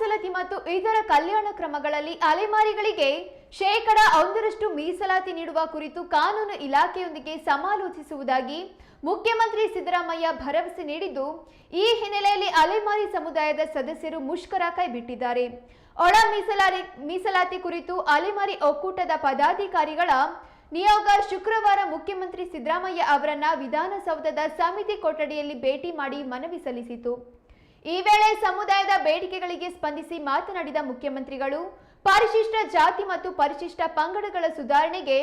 ಮೀಸಲಾತಿ ಮತ್ತು ಇತರ ಕಲ್ಯಾಣ ಕ್ರಮಗಳಲ್ಲಿ ಅಲೆಮಾರಿಗಳಿಗೆ ಶೇಕಡ ಒಂದರಷ್ಟು ಮೀಸಲಾತಿ ನೀಡುವ ಕುರಿತು ಕಾನೂನು ಇಲಾಖೆಯೊಂದಿಗೆ ಸಮಾಲೋಚಿಸುವುದಾಗಿ ಮುಖ್ಯಮಂತ್ರಿ ಸಿದ್ದರಾಮಯ್ಯ ಭರವಸೆ ನೀಡಿದ್ದು, ಈ ಹಿನ್ನೆಲೆಯಲ್ಲಿ ಅಲೆಮಾರಿ ಸಮುದಾಯದ ಸದಸ್ಯರು ಮುಷ್ಕರ ಕೈಬಿಟ್ಟಿದ್ದಾರೆ. ಒಳ ಮೀಸಲಾತಿ ಮೀಸಲಾತಿ ಕುರಿತು ಅಲೆಮಾರಿ ಒಕ್ಕೂಟದ ಪದಾಧಿಕಾರಿಗಳ ನಿಯೋಗ ಶುಕ್ರವಾರ ಮುಖ್ಯಮಂತ್ರಿ ಸಿದ್ದರಾಮಯ್ಯ ಅವರನ್ನ ವಿಧಾನಸೌಧದ ಸಮಿತಿ ಕೊಠಡಿಯಲ್ಲಿ ಭೇಟಿ ಮಾಡಿ ಮನವಿ ಸಲ್ಲಿಸಿತು. ಈ ವೇಳೆ ಸಮುದಾಯದ ಬೇಡಿಕೆಗಳಿಗೆ ಸ್ಪಂದಿಸಿ ಮಾತನಾಡಿದ ಮುಖ್ಯಮಂತ್ರಿಗಳು, ಪರಿಶಿಷ್ಟ ಜಾತಿ ಮತ್ತು ಪರಿಶಿಷ್ಟ ಪಂಗಡಗಳ ಸುಧಾರಣೆಗೆ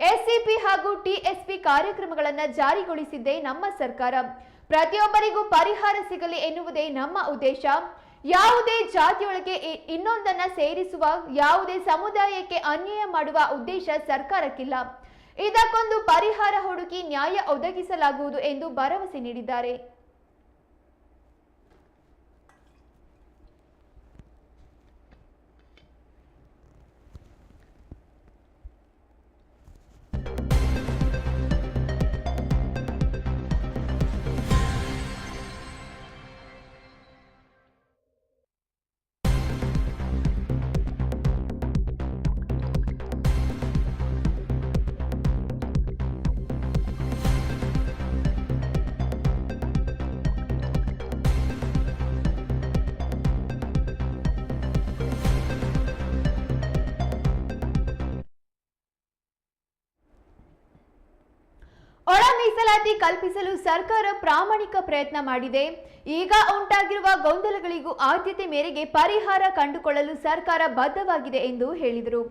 ಎಸ್ಸಿಪಿ ಹಾಗೂ ಟಿಎಸ್ಪಿ ಕಾರ್ಯಕ್ರಮಗಳನ್ನು ಜಾರಿಗೊಳಿಸಿದ್ದೇ ನಮ್ಮ ಸರ್ಕಾರ. ಪ್ರತಿಯೊಬ್ಬರಿಗೂ ಪರಿಹಾರ ಸಿಗಲಿ ಎನ್ನುವುದೇ ನಮ್ಮ ಉದ್ದೇಶ. ಯಾವುದೇ ಜಾತಿಯೊಳಗೆ ಇನ್ನೊಂದನ್ನ ಸೇರಿಸುವ, ಯಾವುದೇ ಸಮುದಾಯಕ್ಕೆ ಅನ್ಯಾಯ ಮಾಡುವ ಉದ್ದೇಶ ಸರ್ಕಾರಕ್ಕಿಲ್ಲ. ಇದಕ್ಕೊಂದು ಪರಿಹಾರ ಹುಡುಕಿ ನ್ಯಾಯ ಒದಗಿಸಲಾಗುವುದು ಎಂದು ಭರವಸೆ ನೀಡಿದ್ದಾರೆ. ಮೀಸಲಾತಿ ಕಲ್ಪಿಸಲು ಸರ್ಕಾರ ಪ್ರಾಮಾಣಿಕ ಪ್ರಯತ್ನ ಮಾಡಿದೆ. ಈಗ ಉಂಟಾಗಿರುವ ಗೊಂದಲಗಳಿಗೂ ಆದ್ಯತೆ ಮೇರೆಗೆ ಪರಿಹಾರ ಕಂಡುಕೊಳ್ಳಲು ಸರ್ಕಾರ ಬದ್ಧವಾಗಿದೆ ಎಂದು ಹೇಳಿದರು.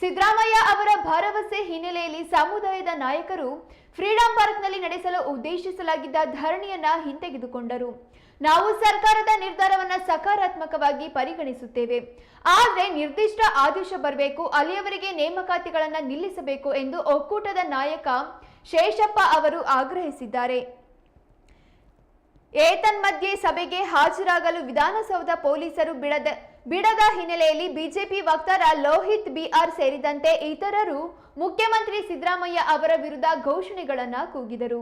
ಸಿದ್ದರಾಮಯ್ಯ ಅವರ ಭರವಸೆ ಹಿನ್ನೆಲೆಯಲ್ಲಿ ಸಮುದಾಯದ ನಾಯಕರು ಫ್ರೀಡಂ ಪಾರ್ಕ್ನಲ್ಲಿ ನಡೆಸಲು ಉದ್ದೇಶಿಸಲಾಗಿದ್ದ ಧರಣಿಯನ್ನ ಹಿಂತೆಗೆದುಕೊಂಡರು. ನಾವು ಸರ್ಕಾರದ ನಿರ್ಧಾರವನ್ನ ಸಕಾರಾತ್ಮಕವಾಗಿ ಪರಿಗಣಿಸುತ್ತೇವೆ. ಆದರೆ ನಿರ್ದಿಷ್ಟ ಆದೇಶ ಬರಬೇಕು, ಅಲ್ಲಿಯವರೆಗೆ ನೇಮಕಾತಿಗಳನ್ನು ನಿಲ್ಲಿಸಬೇಕು ಎಂದು ಒಕ್ಕೂಟದ ನಾಯಕ ಶೇಷಪ್ಪ ಅವರು ಆಗ್ರಹಿಸಿದ್ದಾರೆ. ಏತನ್ಮಧ್ಯೆ ಸಭೆಗೆ ಹಾಜರಾಗಲು ವಿಧಾನಸೌಧ ಪೊಲೀಸರು ಬಿಡದ ಬಿಡದ ಹಿನ್ನೆಲೆಯಲ್ಲಿ ಬಿಜೆಪಿ ವಕ್ತಾರ ಲೋಹಿತ್ ಬಿಆರ್ ಸೇರಿದಂತೆ ಇತರರು ಮುಖ್ಯಮಂತ್ರಿ ಸಿದ್ದರಾಮಯ್ಯ ಅವರ ವಿರುದ್ಧ ಘೋಷಣೆಗಳನ್ನು ಕೂಗಿದರು.